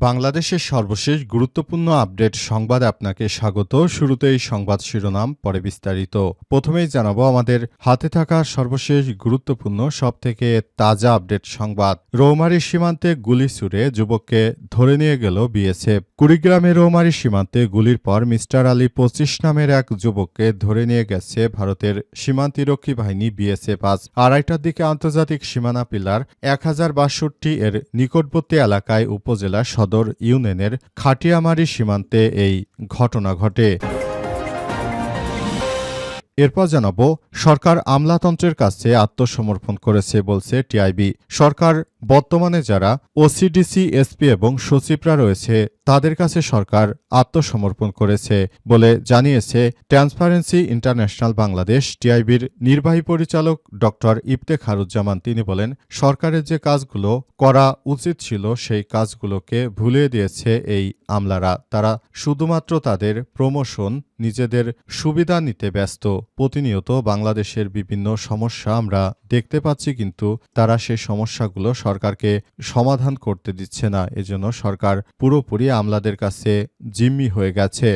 বাংলাদেশের সর্বশেষ গুরুত্বপূর্ণ আপডেট সংবাদে আপনাকে স্বাগত। শুরুতেই সংবাদ শিরোনাম, পরে বিস্তারিত। প্রথমেই জানাব আমাদের হাতে থাকা সর্বশেষ গুরুত্বপূর্ণ, সবথেকে তাজা আপডেট সংবাদ। রৌমারি সীমান্তে গুলি ছুড়ে যুবককে ধরে নিয়ে গেল বিএসএফ। কুড়িগ্রামে রৌমারী সীমান্তে গুলির পর মিস্টার আলী পঁচিশ নামের এক যুবককে ধরে নিয়ে গেছে ভারতের সীমান্তিরক্ষী বাহিনী বিএসএফ আজ। আড়াইটার দিকে আন্তর্জাতিক সীমানা পিলার এক হাজার বাষট্টি এর নিকটবর্তী এলাকায় উপজেলা সদর ইউনিয়নের খাটিয়ামারি সীমান্তে এই ঘটনা ঘটে। এরপর জানাব, সরকার আমলাতন্ত্রের কাছে আত্মসমর্পণ করেছে বলছে টিআইবি। সরকার, বর্তমানে যারা ওসিডিসি, এসপি এবং সচিবরা রয়েছে, তাদের কাছে সরকার আত্মসমর্পণ করেছে বলে জানিয়েছে ট্রান্সপারেন্সি ইন্টারন্যাশনাল বাংলাদেশ টিআইবির নির্বাহী পরিচালক ড ইফতেখারুজ্জামান। তিনি বলেন, সরকারের যে কাজগুলো করা উচিত ছিল, সেই কাজগুলোকে ভুলিয়ে দিয়েছে এই আমলারা। তারা শুধুমাত্র তাদের প্রমোশন, নিজেদের সুবিধা নিতে ব্যস্ত। প্রতিনিয়ত বাংলাদেশের বিভিন্ন সমস্যা আমরা দেখতে পাচ্ছি, কিন্তু তারা সেই সমস্যাগুলো সরকারকে সমাধান করতে দিচ্ছে না। এজন্য সরকার পুরোপুরি আমলাদের কাছে জিম্মি হয়ে গেছে।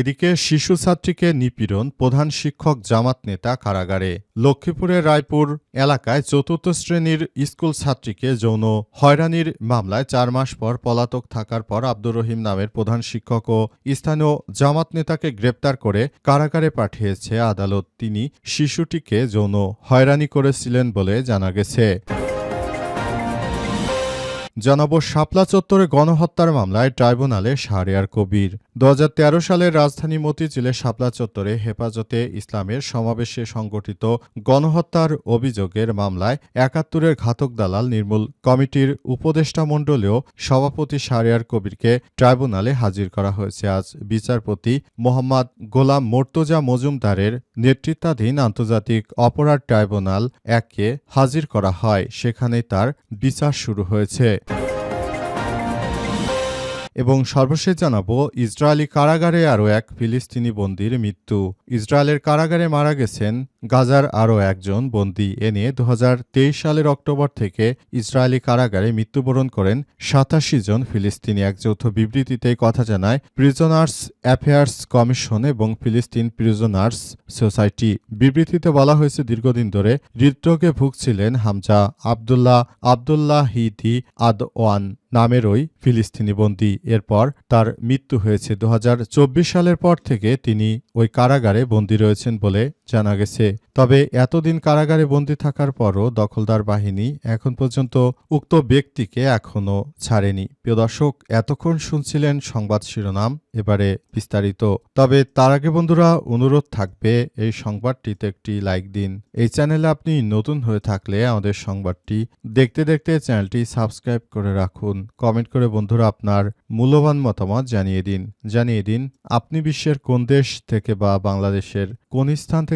এদিকে শিশু ছাত্রীকে নিপীড়ন প্রধান শিক্ষক জামাত নেতা কারাগারে। লক্ষ্মীপুরের রায়পুর এলাকায় চতুর্থ শ্রেণির স্কুল ছাত্রীকে যৌন হয়রানির মামলায় চার মাস পর পলাতক থাকার পর আব্দুর রহিম নামের প্রধান শিক্ষক ও স্থানীয় জামাত নেতাকে গ্রেপ্তার করে কারাগারে পাঠিয়েছে আদালত। তিনি শিশুটিকে যৌন হয়রানি করেছিলেন বলে জানা গেছে। জানাব শাপলা চত্বরে গণহত্যার মামলায় ট্রাইব্যুনালে শাহরিয়ার কবির। দু হাজার তেরো সালের রাজধানী মতিঝিলে শাপলা চত্বরে হেফাজতে ইসলামের সমাবেশে সংগঠিত গণহত্যার অভিযোগের মামলায় একাত্তরের ঘাতক দালাল নির্মূল কমিটির উপদেষ্টা মণ্ডলীয় সভাপতি শাহরিয়ার কবিরকে ট্রাইব্যুনালে হাজির করা হয়েছে। আজ বিচারপতি মোহাম্মদ গোলাম মোর্তজা মজুমদারের নেতৃত্বাধীন আন্তর্জাতিক অপরাধ ট্রাইব্যুনাল এককে হাজির করা হয়। সেখানেই তার বিচার শুরু হয়েছে। এবং সর্বশেষ জানাব, ইসরায়েলি কারাগারে আরও এক ফিলিস্তিনি বন্দির মৃত্যু। ইসরায়েলের কারাগারে মারা গেছেন গাজার আরও একজন বন্দী। এ নিয়ে দু হাজার তেইশ সালের অক্টোবর থেকে ইসরায়েলি কারাগারে মৃত্যুবরণ করেন সাতাশি জন ফিলিস্তিনি। এক যৌথ বিবৃতিতে কথা জানায়, প্রিজনার্স অ্যাফেয়ার্স কমিশন এবং ফিলিস্তিন প্রিজনার্স সোসাইটি। বিবৃতিতে বলা হয়েছে, দীর্ঘদিন ধরে হৃদরোগে ভুগছিলেন হামজা আবদুল্লাহ আবদুল্লাহ হিদি আদ ওয়ান নামের ফিলিস্তিনি বন্দী। এরপর তার মৃত্যু হয়েছে দু হাজার চব্বিশ সালের পর থেকে তিনি ওই কারাগারে বন্দী রয়েছেন বলে জানা গেছে। তবে এতদিন কারাগারে বন্দী থাকার পরও দখলদার বাহিনী এখন পর্যন্ত উক্ত ব্যক্তিকে এখনও ছাড়েনি। প্রিয় দর্শক, এতক্ষণ শুনছিলেন সংবাদ শিরোনাম, এবারে বিস্তারিত। তবে তার আগে বন্ধুরা, অনুরোধ থাকবে এই সংবাদটিতে একটি লাইক দিন। এই চ্যানেলে আপনি নতুন হয়ে থাকলে আমাদের সংবাদটি দেখতে দেখতে চ্যানেলটি সাবস্ক্রাইব করে রাখুন। কমেন্ট করে বন্ধুরা আপনার মূল্যবান মতামত জানিয়ে দিন। জানিয়ে দিন, আপনি বিশ্বের কোন দেশ থেকে বা বাংলাদেশের কোন স্থান থেকে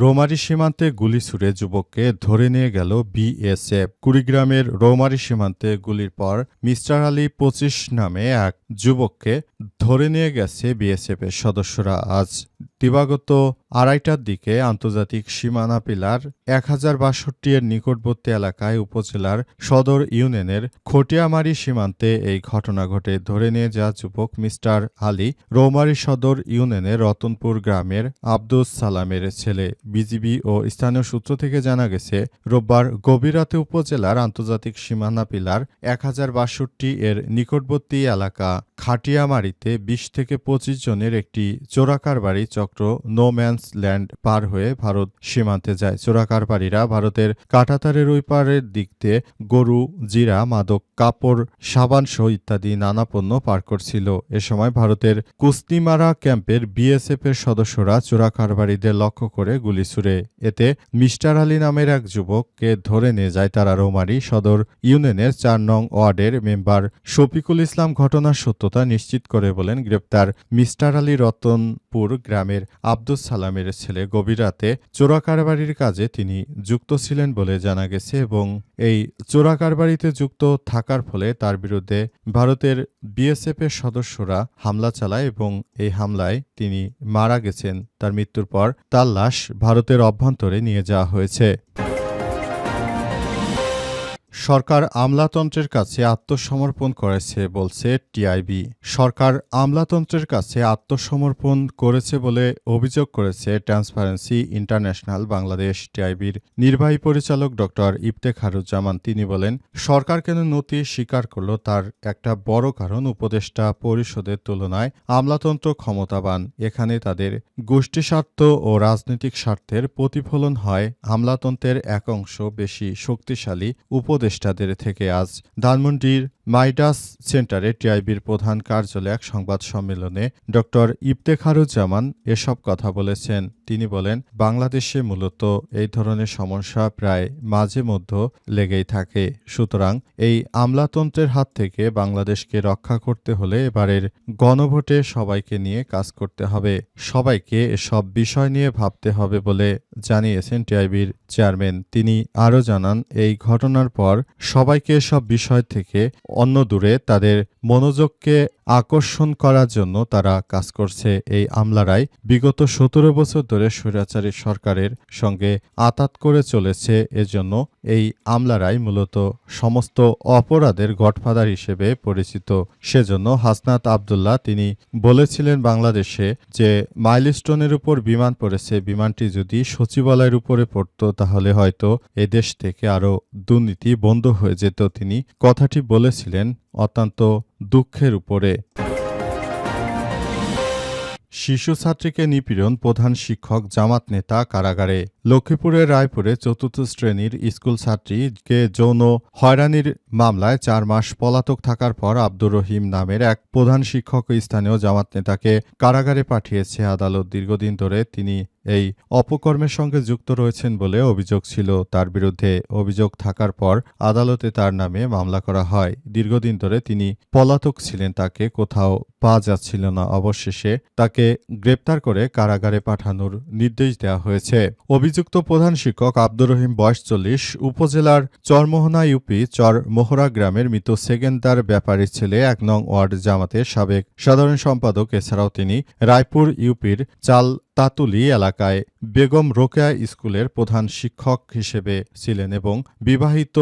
রৌমারী সীমান্তে গুলি ছুড়ে যুবককে ধরে নিয়ে গেল বিএসএফ। কুড়িগ্রামের রোমারি সীমান্তে গুলির পর মিস্টার আলী পঁচিশ নামে এক যুবককে ধরে নিয়ে গেছে বিএসএফ এর সদস্যরা। আজ দিবাগত আড়াইটার দিকে আন্তর্জাতিক সীমানা পিলার এক হাজার বাষট্টি এর নিকটবর্তী এলাকায় উপজেলার সদর ইউনিয়নের খটিয়ামারি সীমান্তে এই ঘটনা ঘটে। ধরে নিয়ে যাওয়া যুবক মিস্টার আলী রৌমারি সদর ইউনিয়নের রতনপুর গ্রামের আব্দুস সালামের ছেলে। বিজিবি ও স্থানীয় সূত্র থেকে জানা গেছে, রোববার গভীর রাতে উপজেলার আন্তর্জাতিক সীমানা পিলার এক হাজার বাষট্টি এর নিকটবর্তী এলাকা খাটিয়ামারিতে বিশ থেকে পঁচিশ জনের একটি চোরাকারবারি চক্র নো ম্যানস ল্যান্ড পার হয়ে ভারত সীমান্তে যায়। চোরাকারবারিরা ভারতের কাটাতারের ওই পারের দিক দিয়ে গরু, জিরা, মাদক, কাপড়, সাবান সাবানসহ ইত্যাদি নানা পণ্য পার করছিল। এ সময় ভারতের কুস্তিমারা ক্যাম্পের বিএসএফ এর সদস্যরা চোরাকারবারিদের লক্ষ্য করে গুলি ছুড়ে। এতে মিস্টার আলী নামের এক যুবককে ধরে নিয়ে যায় তারা রোমারি সদর ইউনিয়নের চার নং ওয়ার্ডের মেম্বার শফিকুল ইসলাম ঘটনার সত্যতা নিশ্চিত করে বলেন গ্রেপ্তার মিস্টার আলী রতনপুর গ্রামের আব্দুস সালামের ছেলে গভীর রাতে চোরাকারবারির কাজে তিনি যুক্ত ছিলেন বলে জানা গেছে এবং এই চোরাকারবারিতে যুক্ত থাকার ফলে তার বিরুদ্ধে ভারতের বিএসএফ এর সদস্যরা হামলা চালায় এবং এই হামলায় তিনি মারা গেছেন। তার মৃত্যুর পর তার লাশ ভারতের অভ্যন্তরে নিয়ে যাওয়া হয়েছে। সরকার আমলাতন্ত্রের কাছে আত্মসমর্পণ করেছে বলছে টিআইবি। সরকার আমলাতন্ত্রের কাছে আত্মসমর্পণ করেছে বলে অভিযোগ করেছে ট্রান্সপারেন্সি ইন্টারন্যাশনাল বাংলাদেশ টিআইবির নির্বাহী পরিচালক ডক্টর ইফতেখারুজ্জামান। তিনি বলেন, সরকার কেন নতি স্বীকার করল তার একটা বড় কারণ উপদেষ্টা পরিষদের তুলনায় আমলাতন্ত্র ক্ষমতাবান। এখানে তাদের গোষ্ঠী স্বার্থ ও রাজনৈতিক স্বার্থের প্রতিফলন হয়। আমলাতন্ত্রের এক অংশ বেশি শক্তিশালী উপদেষ্টাদের থেকে আজ ধানমন্ডির মাইডাস সেন্টারে টিআইবির প্রধান কার্যালয়ে এক সংবাদ সম্মেলনে ড ইফতেখারুজ্জামান এসব কথা বলেছেন। তিনি বলেন, বাংলাদেশে মূলত এই ধরনের সমস্যা প্রায় মাঝে মধ্য লেগেই থাকে। সুতরাং এই আমলাতন্ত্রের হাত থেকে বাংলাদেশকে রক্ষা করতে হলে এবারের গণভোটে সবাইকে নিয়ে কাজ করতে হবে। সবাইকে এসব বিষয় নিয়ে ভাবতে হবে বলে জানিয়েছেন টিআইবির চেয়ারম্যান। তিনি আরও জানান, এই ঘটনার পর সবাইকে এসব বিষয় থেকে অন্য দূরে তাদের মনোযোগকে আকর্ষণ করার জন্য তারা কাজ করছে এই আমলারাই। বিগত সতেরো বছর ধরে স্বৈরাচারী সরকারের সঙ্গে আতাত করে চলেছে এজন্য এই আমলারাই মূলত সমস্ত অপরাধের গডফাদার হিসেবে পরিচিত। সেজন্য হাসনাত আবদুল্লাহ তিনি বলেছিলেন বাংলাদেশে যে, মাইলস্টোনের উপর বিমান পড়েছে, বিমানটি যদি সচিবালয়ের উপরে পড়তো তাহলে হয়তো এদেশ থেকে আরও দুর্নীতি বন্ধ হয়ে যেত। তিনি কথাটি বলেছিলেন। অত্যন্ত দুঃখের উপরে। শিশু ছাত্রীকে নিপীড়ন প্রধান শিক্ষক জামাত নেতা কারাগারে। লক্ষ্মীপুরের রায়পুরে চতুর্থ শ্রেণির স্কুল ছাত্রীকে যৌন হয়রানির মামলায় চার মাস পলাতক থাকার পর আব্দুর রহিম নামের এক প্রধান শিক্ষক স্থানীয় জামাত নেতাকে কারাগারে পাঠিয়েছে আদালত। দীর্ঘদিন ধরে তিনি এই অপকর্মের সঙ্গে যুক্ত রয়েছেন বলে অভিযোগ ছিল। তার বিরুদ্ধে অভিযোগ থাকার পর আদালতে তার নামে মামলা করা হয়। দীর্ঘদিন ধরে তিনি পলাতক ছিলেন, তাকে কোথাও পাওয়া যাচ্ছিল না। অবশেষে তাকে গ্রেপ্তার করে কারাগারে পাঠানোর নির্দেশ দেওয়া হয়েছে। অভিযুক্ত প্রধান শিক্ষক আব্দুর রহিম বয়স চল্লিশ, উপজেলার চরমোহনা ইউপি চর মোহরা গ্রামের মৃত সেকেন্দার ব্যাপারীর ছেলে এক নং ওয়ার্ড জামাতের সাবেক সাধারণ সম্পাদক, এছাড়াও তিনি রায়পুর ইউপির চাল তাতুলি এলাকায় বেগম রোকেয়া স্কুলের প্রধান শিক্ষক হিসেবে ছিলেন এবং বিবাহিত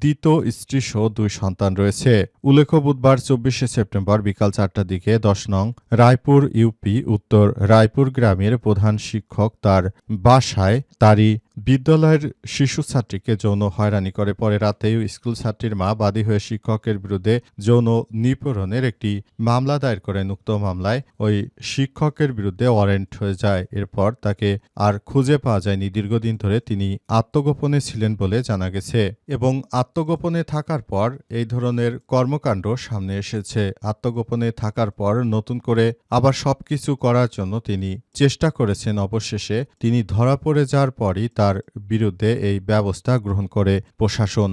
দ্বিতীয় স্ত্রীসহ দুই সন্তান রয়েছে। উল্লেখ বুধবার চব্বিশে সেপ্টেম্বর বিকাল চারটার দিকে দশ নং রায়পুর, ইউপি, উত্তর রায়পুর গ্রামের প্রধান শিক্ষক তার বাসায় তারই বিদ্যালয়ের শিশু ছাত্রীকে যৌন হয়রানি করে। পরে রাতেই স্কুল ছাত্রীর মা বাদী হয়ে শিক্ষকের বিরুদ্ধে যৌন নিপীড়নের একটি মামলা দায়ের করেন উক্ত মামলায়। ওই শিক্ষকের বিরুদ্ধে ওয়ারেন্ট হয়ে যায়। এরপর তাকে আর খুঁজে পাওয়া যায়নি। দীর্ঘদিন ধরে তিনি আত্মগোপনে ছিলেন বলে জানা গেছে এবং আত্মগোপনে থাকার পর এই ধরনের কর্মকাণ্ড সামনে এসেছে। আত্মগোপনে থাকার পর নতুন করে আবার সবকিছু করার জন্য তিনি চেষ্টা করেছেন। অবশেষে তিনি ধরা পড়ে যাওয়ার পরই তার বিরুদ্ধে এই ব্যবস্থা গ্রহণ করে প্রশাসন।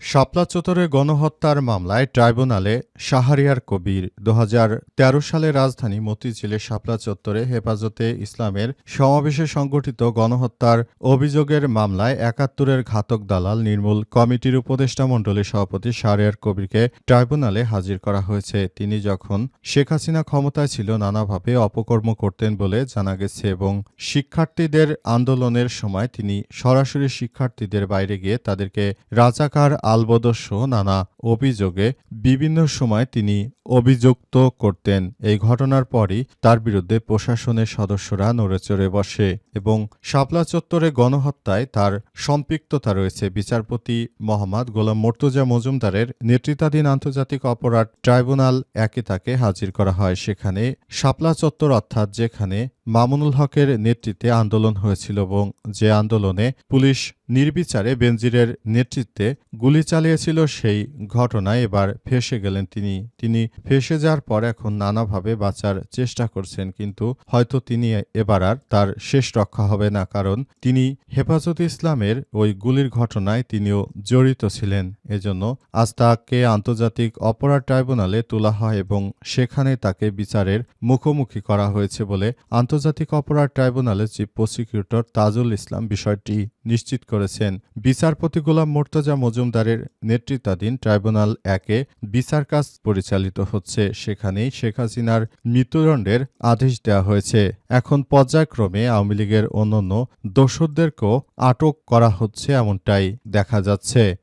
শাপলা চত্বরে গণহত্যার মামলায় ট্রাইব্যুনালে শাহরিয়ার কবির দুহাজার তেরো সালে রাজধানী মতিঝিলের শাপলা চত্বরে হেফাজতে ইসলামের সমাবেশে সংগঠিত গণহত্যার অভিযোগের মামলায় একাত্তরের ঘাতক দালাল নির্মূল কমিটির উপদেষ্টা মণ্ডলীর সভাপতি শাহরিয়ার কবিরকে ট্রাইব্যুনালে হাজির করা হয়েছে। তিনি যখন শেখ হাসিনা ক্ষমতায় ছিল, নানাভাবে অপকর্ম করতেন বলে জানা গেছে এবং শিক্ষার্থীদের আন্দোলনের সময় তিনি সরাসরি শিক্ষার্থীদের বাইরে গিয়ে তাদেরকে রাজাকার কালবদস্য নানা অভিযোগে বিভিন্ন সময় তিনি অভিযুক্ত করতেন। এই ঘটনার পরই তার বিরুদ্ধে প্রশাসনের সদস্যরা নড়েচড়ে বসে এবং শাপলা চত্বরে গণহত্যায় তার সম্পৃক্ততা রয়েছে। বিচারপতি মোহাম্মদ গোলাম মর্তুজা মজুমদারের নেতৃত্বাধীন আন্তর্জাতিক অপরাধ ট্রাইব্যুনাল একে তাকে হাজির করা হয়। সেখানে শাপলা চত্বর অর্থাৎ যেখানে মামুনুল হকের নেতৃত্বে আন্দোলন হয়েছিল এবং যে আন্দোলনে পুলিশ নির্বিচারে বেনজিরের নেতৃত্বে গুলি চালিয়েছিল সেই ঘটনায় এবার ফেসে গেলেন তিনি। তিনি ফেসে যাওয়ার পর এখন নানাভাবে বাঁচার চেষ্টা করছেন, কিন্তু হয়তো তিনি এবার আর তার শেষ রক্ষা হবে না, কারণ তিনি হেফাজত ইসলামের ওই গুলির ঘটনায় তিনিও জড়িত ছিলেন। এজন্য আজ তাকে আন্তর্জাতিক অপরাধ ট্রাইব্যুনালে তোলা হয় এবং সেখানে তাকে বিচারের মুখোমুখি করা হয়েছে বলে আন্তর্জাতিক অপরাধ ট্রাইব্যুনালের চিফ প্রসিকিউটর তাজুল ইসলাম বিষয়টি নিশ্চিত করেছেন। বিচারপতি গোলাম মোর্তজা মজুমদারের নেতৃত্বাধীন ট্রাইব্যুনাল একে বিচার কাজ পরিচালিত হচ্ছে। সেখানেই শেখ হাসিনার মৃত্যুদণ্ডের আদেশ দেওয়া হয়েছে। এখন পর্যায়ক্রমে আওয়ামী লীগের অন্যান্য দোষদেরকেও আটক করা হচ্ছে এমনটাই দেখা যাচ্ছে।